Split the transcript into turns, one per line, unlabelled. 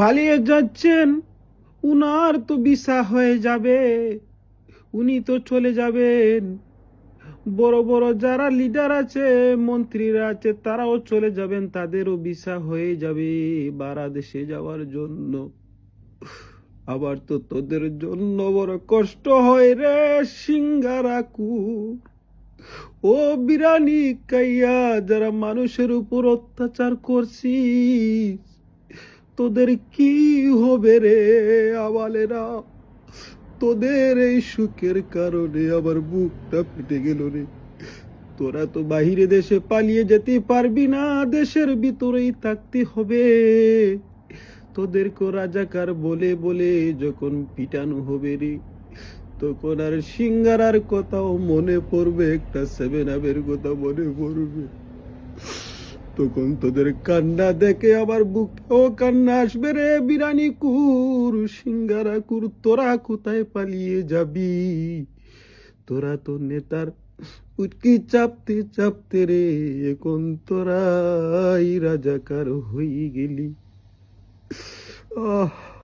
পালিয়ে যাচ্ছেন, উনার তো বিসা হয়ে যাবে, উনি তো চলে যাবেন। বড় বড় যারা লিডার আছে, মন্ত্রীরা আছে, তারাও চলে যাবেন, তাদেরও ভিসা হয়ে যাবে বারাদেশে যাওয়ার জন্য। আবার তো তোদের জন্য বড় কষ্ট হয় রে সিঙ্গারাকু ও বিরানি কাইয়া, যারা মানুষের উপর অত্যাচার করছিস তোদের কি হবে রে আবালেরা? তোদের এই সুখের কারণে আমার বুকটা ফেটে গেল রে। তোরা তো বাহিরে দেশে পালিয়ে যেতে পারবি না, দেশের ভিতরেই থাকতে হবে। তোদেরকে রাজাকার বলে বলে যখন পিটানো হবে রে, তখন আর সিঙ্গারার কথাও মনে পড়বে, একটা সেভেন আপের কথা মনে পড়বে। তখন তোদের কান্না দেখে আবার বুকেও কান্না আসবে রে বিরানি কুর, সিঙ্গারা কুর, তোরা কোথায় পালিয়ে যাবি? তোরা তো নেতার উটকি চাপতে চাপতে রে, এখন তোরাই রাজাকার হয়ে গেলি। আহ